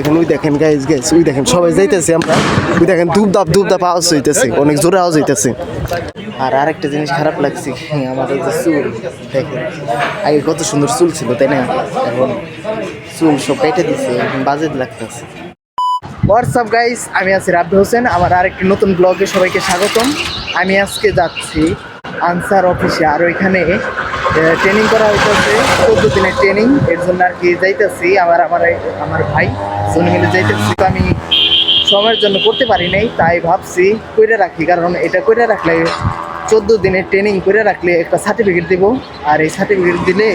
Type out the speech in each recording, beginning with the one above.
এখন ওই দেখেন গাইজ গাইজ ওই দেখেন, সবাই যাইতেছে আমরা। ওই দেখেন ধূপ ধাপ ধূপ ধাপ আওয়াজ হইতেছে, অনেক জোরে আওয়াজ হইতেছে। আর আরেকটা জিনিস খারাপ লাগছে আমাদের যে চুল, দেখেন, আগে কত সুন্দর চুল ছিল, তাই না? এখন চুল সব কেটে দিছে, এখন বাজে লাগতেছে। হোয়াটসঅ্যাপ গাইজ আমি আছি রাব্বি হোসেন, আমার আরেকটি নতুন ব্লগে সবাইকে স্বাগতম। আমি আজকে যাচ্ছি আনসার অফিসে, আর ওইখানে ট্রেনিং করা হইতেছে, চোদ্দ দিনের ট্রেনিং এর জন্য আর কি যাইতেছি। আমার আমার আমার ভাই জন্য মিলে যাইতেছি। আমি সময়ের জন্য করতে পারি নাই, তাই ভাবছি কইরে রাখি, কারণ এটা কইরে রাখলে চোদ্দ দিনের ট্রেনিং করে রাখলে একটা সার্টিফিকেট দেবো। আর এই সার্টিফিকেট দিলে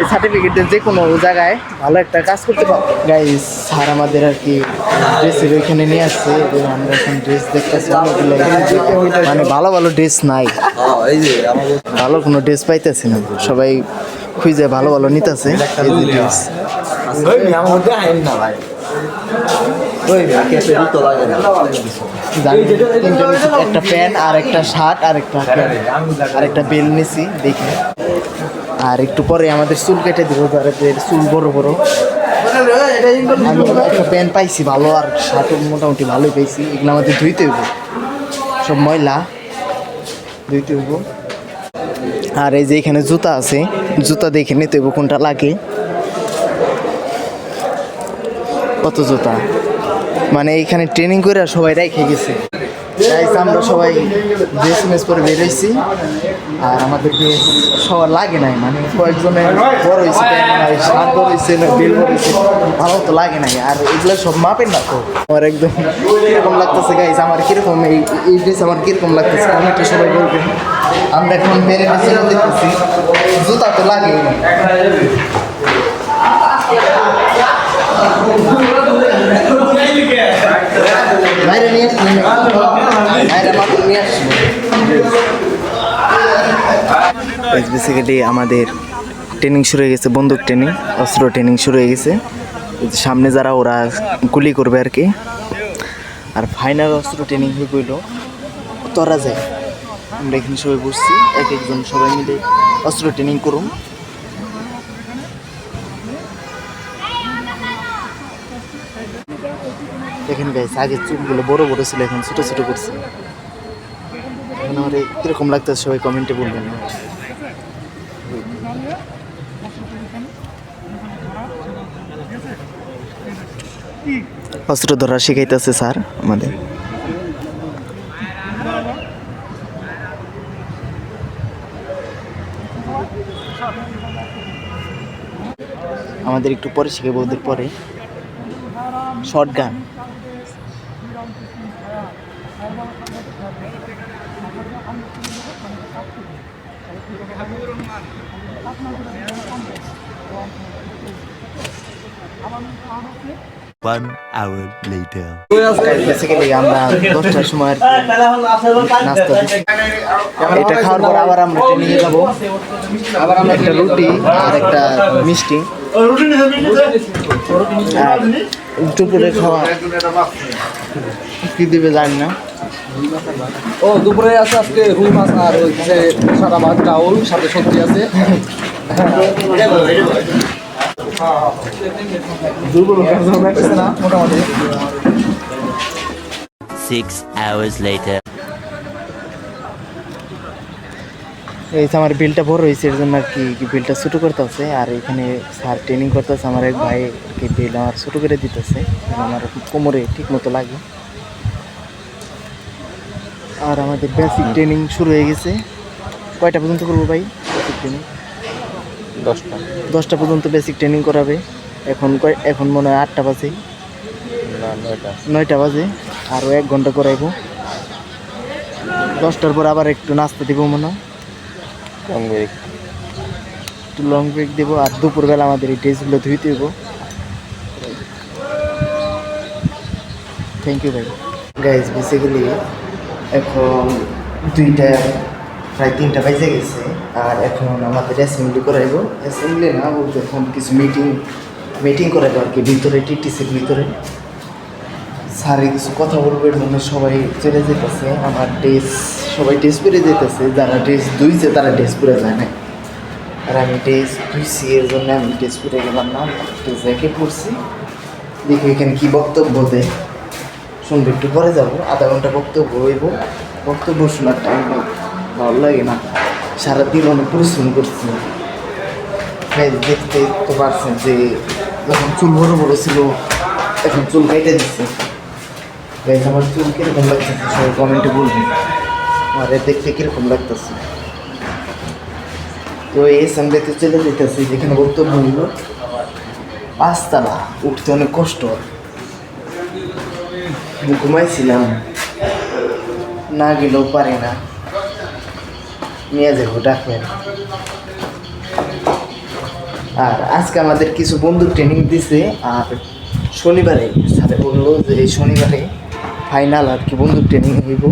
এই সার্টিফিকেট দিয়ে যে কোনো জায়গায় ভালো একটা কাজ করতে পারব। গাইস স্যার আমাদের আর কি ড্রেসের ওইখানে নিয়ে আসছে আমরা এখন ড্রেস দেখতেছি মানে ভালো ভালো ড্রেস নাই। ভালো কোনো ড্রেস পাইতেছি না। সবাই খুঁজে ভালো ভালো নিতেছে ড্রেস একটা প্যান্ট আর একটা শার্ট আর একটা আর একটা বেল নিছি, দেখি। আর একটু পরে আমাদের চুল কেটে দিব যাদের চুল বড় বড়। আমি একটা প্যান্ট পাইছি ভালো, আর শার্ট মোটামুটি ভালোই পাইছি। এগুলো আমাদের ধুইতে হইব। সব ময়লা ধুইতে হইব। আর এই যে এখানে জুতা আছে, জুতা দেখে নিতে হইব কোনটা লাগে। কত জুতা? মানে এইখানে ট্রেনিং করে সবাই রেখে গেছে। Guys, আমরা সবাই ড্রেস মেস করে বেরোইছি আর আমাদের ড্রেস সবার লাগে নাই মানে কয়েকজনের বড় হয়েছে ভালো তো লাগে নাই। আর এগুলো সব মাপেন না তো। আমার একদম কীরকম লাগতেছে গাইস আমার কীরকম এই এই ড্রেস আমার কীরকম লাগতেছে কমেন্টে সবাই বলবেন। আমরা এখন বেড়ে ড্রেস দেখতেছি জুতা তো লাগে বাইরে বেসিক্যালি আমাদের ট্রেনিং শুরু হয়ে গেছে, বন্দুক ট্রেনিং অস্ত্র ট্রেনিং শুরু হয়ে গেছে। সামনে যারা ওরা গুলি করবে আর কি। আর ফাইনাল অস্ত্র ট্রেনিং হয়ে গইল তোরা যায় আমরা এখানে সবাই বসছি, এক একজন সবাই মিলে অস্ত্র ট্রেনিং করুন। দেখেন গাইস আগে চুলগুলো বড় বড় ছিল, এখন ছোট ছোট করছে। এখন আমার কীরকম লাগতেছে সবাই কমেন্টে বলবেন। অস্ত্র ধরা শিখাইতেছে স্যার আমাদের। আমাদের একটু পরে শিখাবো ওদের পরে। Short gun. One hour later. Basically আমরা দশটার সময় নাস্তা এটা খাওয়ার পর আবার আমরা ট্রেনিংয়ে যাব। আবার আমরা একটা রুটি আর একটা মিষ্টি। আর দুপুরে খাওয়া। কি দিবে জানি না। ও দুপুরে আছে আজকে রুই মাছ আর ওই যে সাদা মাছ চাউল সাথে সবজি আছে না মোটামুটি Six hours later. এই যে আমার বিলটা বড় হয়েছে এর জন্য আর কি কি বিলটা ছোটো করতেছে আর এখানে স্যার ট্রেনিং করতে করতেছে আমার এক ভাই আর কি বিল আমার ছোটো করে দিতেছে আমার কোমরে ঠিক মতো লাগে আর আমাদের বেসিক ট্রেনিং শুরু হয়ে গেছে। কয়টা পর্যন্ত করব ভাই? বেসিক ট্রেনিং দশটা। দশটা পর্যন্ত বেসিক ট্রেনিং করাবে। এখন কয় এখন মনে হয় আটটা বাজে। না নয়টা। নয়টা বাজে। আরও এক ঘণ্টা করাইবো। দশটার পর আবার একটু নাস্তা দিব মনে হয়। একটু লং ব্রেক দেবো আর দুপুরবেলা আমাদের এই ড্রেসগুলো ধুইতে দেবো থ্যাংক ইউ ভাই। গাইজ বেসিক্যালি এখন দুইটা, প্রায় তিনটা বাজে গেছে। আর এখন আমাদের অ্যাসেম্বলি করাইবো অ্যাসেম্বলি না বলতে এখন কিছু মিটিং মিটিং করাইবো আর কি, ভিতরে টিটিসির ভিতরে। স্যারে কিছু কথা বলবে জন্য সবাই চলে যেতেছে। আমার ড্রেস সবাই ড্রেস পরে যেতেছে। যারা ড্রেস ধুইছে, তারা ড্রেস পরে যায় না আর আমি টেস্ট ধুইছি, এর জন্য আমি ড্রেস পরে গেলাম না। টেস্ট রেখে পড়ছি দেখি এখানে কী বক্তব্য দেয়। শুনব একটু পরে যাব, আধা ঘণ্টা বক্তব্য হইব। বক্তব্য শোনার টাইম ভালো লাগে না। সারাদিন অনেক পরিশ্রম করছি। হ্যাঁ দেখতে তো পারছেন যে যখন চুল বড় বড় ছিল, এখন চুল কেটে দিচ্ছে আমার চুল কীরকম লাগতেছে সবাই কমেন্টে বলবেন। আর দেখতে কীরকম লাগতেছে। তো এই সামনেতে চলে যেতেছি, যেখানে বক্তব্য হইল, পাঁচতলা, উঠতে অনেক কষ্ট। ঘুমাইছিলাম না গেলেও পারে না। নিয়ে যাব, ডাকবেন। আর আজকে আমাদের কিছু বন্ধু ট্রেনিং দিছে, আর শনিবারে স্যারে বলল যে এই শনিবারে ফাইনাল আর কি বন্দুক ট্রেনিং হইব।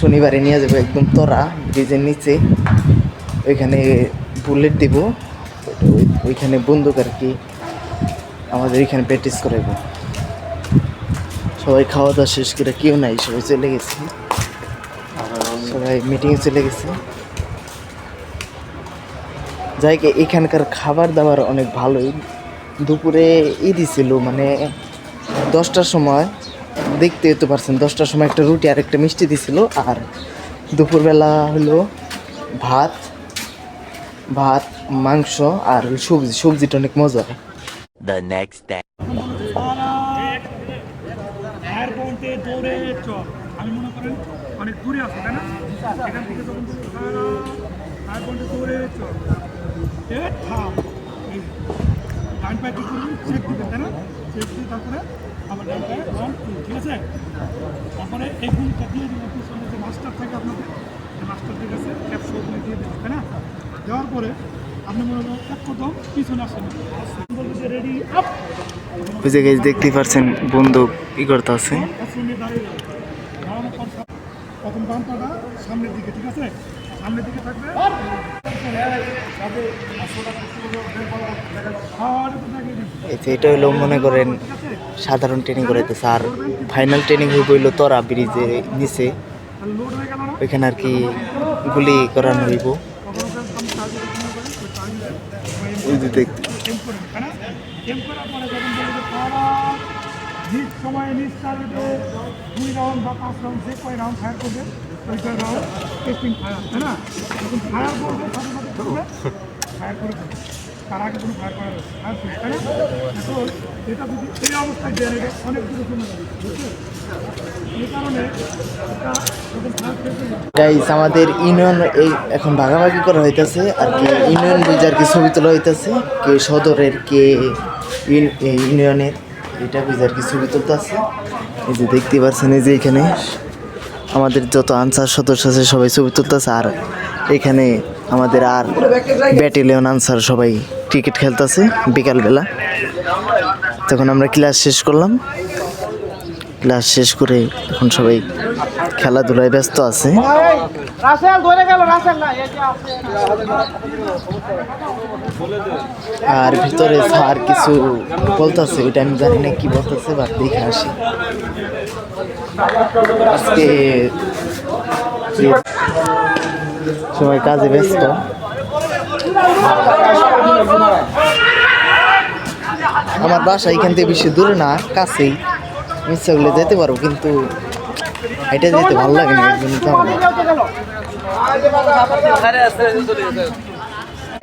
শনিবারে নিয়ে যাব একদম তরা ব্রিজের নিচে। ওইখানে বুলেট দিব। ওইখানে বন্দুক আর কি আমাদের এখানে প্র্যাকটিস করাইব। সবাই খাওয়া দাওয়া শেষ করে কেউ নাই সবাই চলে গেছে। সবাই মিটিংয়ে চলে গেছে। যাই কি এখানকার খাবার দাবার অনেক ভালোই। দুপুরে ই দিছিল মানে দশটার সময় দেখতে তো পারছেন দশটার সময় একটা রুটি আর একটা মিষ্টি দিছিল আর দুপুরবেলা হলো ভাত ভাত মাংস আর সবজি। সবজিটা অনেক মজা day. ফায়ার দৌড়ে চল। আমি মনে করেন অনেক দূরে আছে, তাই না? এখান থেকে যখন সারা ফায়ার পয়েন্টে দৌড়ে চল। এ, থাম। এই ডান পায়ে কি করবি? চেক দিবেন তাই না? চেক দিয়ে তারপরে আবার ডান পায়ে রান ঠিক আছে? তারপরে এই গুণটা দিয়ে দিবেন পিছনে যে মাস্টার থাকে আপনাদের মাস্টারদের কাছে ক্যাপশো ওখানে দিয়ে দেবেন তাই না? দেওয়ার পরে আপনি মনে করেন এক কদম পিছনে আসেন। বলবেন যে রেডি আপ ওই জায়গায় দেখতেই পারছেন বন্দুক ই করতে আছে। যে এটা হলো মনে করেন সাধারণ ট্রেনিং করাইতেছে, আর ফাইনাল ট্রেনিং হইব হইল তরা ব্রিজের নিচে। হয়ে ওইখানে আর কি গুলি করানো হইব। যে দেখতে নিজ সময়ে দুই রাউন্ড বা পাঁচ রাউন্ড যে কয় রাউন্ড ফায়ার করবে রাউন্ড টেস্টিং ফায়ার তাই না? ফায়ার করবে, সাথে সাথে করবে ফায়ার করে দেবে। তার আগে কোনো ফায়ার করা ফায়ার করবে তাই না? এখন এটা যদি এই অবস্থায় অনেক দূরে যাবে এই কারণে এটা গাইস আমাদের ইউনিয়ন এই এখন ভাগাভাগি করা হইতাছে, আর কি ইউনিয়ন বুঝে আর কি ছবি তোলা হইতেছে, কে সদরের, কে ইউনিয়নের এটা বুঝে আর কি ছবি তুলতেছে এই যে দেখতে পাচ্ছেন, এই যে এখানে আমাদের যত আনসার সদস্য আছে, সবাই ছবি তুলতেছে। আর এখানে আমাদের আর ব্যাটালিয়ন আনসার সবাই ক্রিকেট খেলতেছে বিকালবেলা। তখন আমরা ক্লাস শেষ করলাম। ক্লাস শেষ করে এখন সবাই খেলাধুলায় ব্যস্ত আছে। আর ভিতরে স্যার কিছু বলতেছে ওইটা আমি জানি না কি বলতেছে বা দেখে আসি। আজকে সবাই কাজে ব্যস্ত। আমার বাসা এখান থেকে বেশি দূরে না কাছেই। ইচ্ছা করলে যেতে পারব কিন্তু এটা যেতে ভালো লাগে না এর জন্য।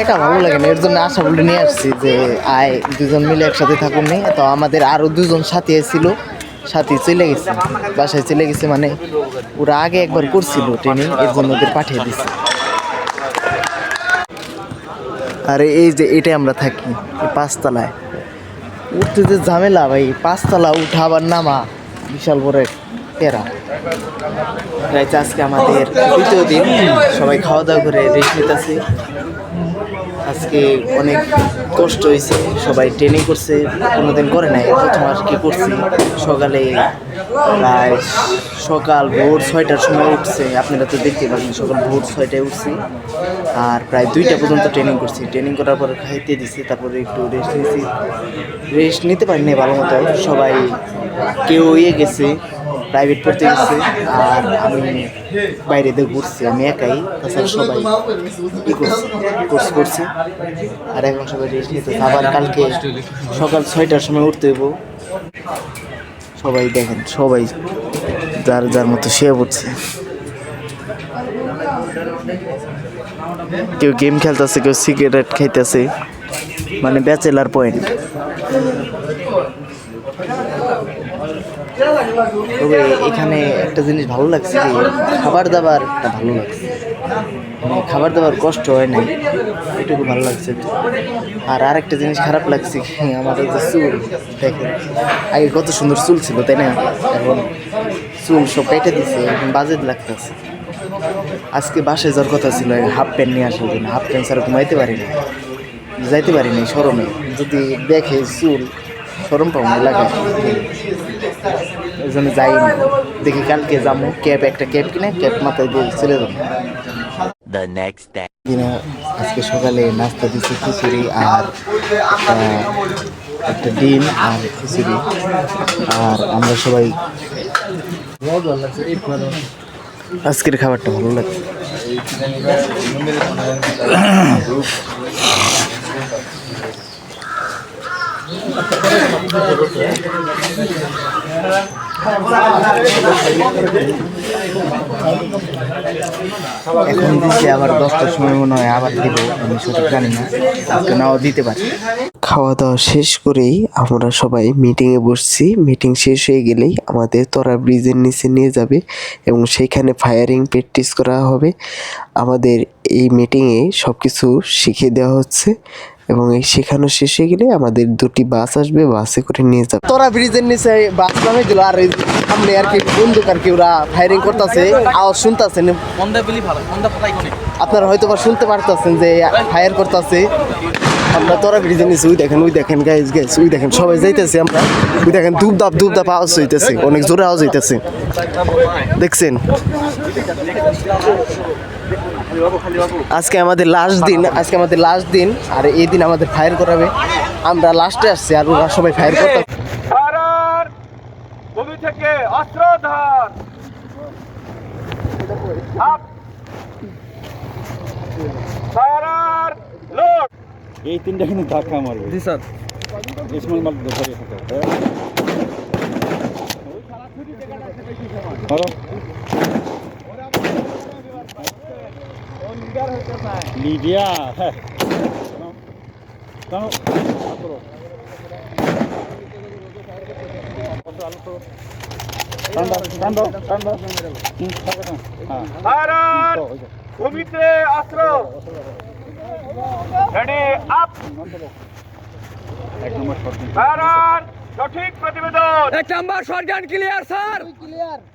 এটা ভালো লাগে না এর জন্য আশা বলে নিয়ে আসছি যে আয় দুজন মিলে একসাথে থাকুন নি তো আমাদের আরও দুজন সাথী ছিল সাথী চলে গেছে বাসায় চলে গেছে মানে ওরা আগে একবার করছিল ট্রেনিং এর জন্য ওদের পাঠিয়ে দিছে। আর এই যে এটাই আমরা থাকি পাঁচতলায়। উঠতে যে ঝামেলা ভাই পাঁচতলা উঠা আবার নামা বিশাল বড় এক পেরা রাইত আজকে আমাদের দ্বিতীয় দিন। সবাই খাওয়া দাওয়া করে রেস্ট নিতেছি আজকে অনেক কষ্ট হয়েছে সবাই ট্রেনিং করছে। কোনোদিন করে নাই। প্রথম আর কি করছি? সকালে প্রায় সকাল ভোর ছয়টার সময় উঠছে। আপনারা তো দেখতে পাচ্ছেন, সকাল ভোর ছয়টায় উঠছি। আর প্রায় দুইটা পর্যন্ত ট্রেনিং করছি। ট্রেনিং করার পরে খাইতে দিছি। তারপরে একটু রেস্ট নিয়েছি রেস্ট নিতে পারিনি ভালো মতো। সবাই কেউ ইয়ে গেছে। প্রাইভেট পড়তে গেছে, আর আমি বাইরে দিয়ে ঘুরছি, আমি একাই, তাছাড়া সবাই ই কোর্স করছে। আর এখন সবাই রেস্ট নিতে আবার কালকে সকাল ছয়টার সময় উঠতে হইব। সবাই দেখেন, সবাই যার যার মতো শুয়ে পড়ছে। কেউ গেম খেলতেছে, কেউ সিগারেট খাইতেছে। মানে ব্যাচেলার পয়েন্ট তবে এখানে একটা জিনিস ভালো লাগছে যে খাবার দাবারটা ভালো লাগছে। মানে খাবার দাবার কষ্ট হয় নাই, এটুকু ভালো লাগছে। আর আরেকটা জিনিস খারাপ লাগছে আমাদের যে চুল, দেখেন, আগে কত সুন্দর চুল ছিল, তাই না? এখন চুল সব কেটে দিছে, এখন বাজেট লাগতেছে। আজকে বাসে যাওয়ার কথা ছিল হাফ প্যান্ট নিয়ে আসার জন্য হাফ প্যান্ট ছাড়া ঘুমাইতে পারি না যাইতে পারি না সরমে যদি দেখে চুল সরম পাবো, লাগে। জন্য যাইনি। দেখি কালকে যাব ক্যাব একটা ক্যাব কিনে ক্যাব মাথায় দিয়ে চলে যাব। আজকে সকালে নাস্তা দিচ্ছে খিচুড়ি আর একটা ডিম আর খিচুড়ি। আর আমরা সবাই আজকের খাবারটা ভালো লাগছে এখন দিচ্ছে আবার দশটার সময় মনে হয় আবার দিব, আমি সঠিক জানি না, আজকে নাও দিতে পারি। খাওয়া দাওয়া শেষ করেই আমরা সবাই মিটিংয়ে বসছি মিটিং শেষ হয়ে গেলেই আমাদের তরা ব্রিজের নিচে নিয়ে যাবে এবং সেইখানে ফায়ারিং প্র্যাকটিস করা হবে। আমাদের এই মিটিংয়ে সব কিছু শিখিয়ে দেওয়া হচ্ছে। এবং এই শেখানো শেষ হয়ে গেলে আমাদের দুটি বাস আসবে বাসে করে নিয়ে যাবে। তোরা ব্রিজের নিচে বাস নামে দিল আর এই সামনে আর কি বন্দুক আর কি ওরা ফায়ারিং করতেছে আওয়াজ শুনতেছেন আপনারা হয়তো বা শুনতে পারতেছেন যে ফায়ার করতেছে। আমরা তোরা ব্রিজের নিচে ওই দেখেন ওই দেখেন গাইজ গাইজ ওই দেখেন সবাই যাইতেছে আমরা। ওই দেখেন ধূপ ধাপ ধূপ ধাপ আওয়াজ হইতেছে অনেক জোরে আওয়াজ হইতেছে। দেখছেন? আজকে আমাদের লাস্ট দিন আজকে আমাদের লাস্ট দিন আর এই দিন আমাদের ফায়ার করাবে। আমরা লাস্টে আসছি আর ওরা সবাই ফায়ার করতে ফায়ার ভূমি থেকে অস্ত্র ফায়ার লোড এই তিনটা কিন্তু ধাক্কা মারবে। জি স্যার। স্মল মাল ধরে থাকে ধরো লিডিয়া হ্যাঁ। হ্যাঁ। ফায়ার ভূমিতে অস্ত্র। রেডি আপ এক নম্বর। ফায়ার সঠিক প্রতিবেদন। এক নাম্বার শটগান ক্লিয়ার স্যার জি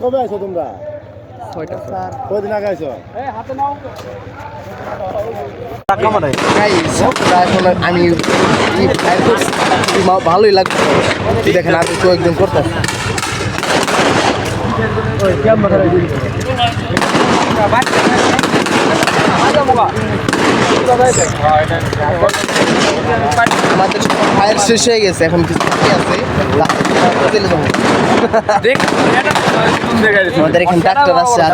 কবে আইছো তোমরা Guys, এখন আমি ভালোই লাগছে দেখেন আমি তো একদম করতে আমাদের ফায়ার শেষ হয়ে গেছে এখন কিছু আছে। আমাদের এখানে ডাক্তার আছে আর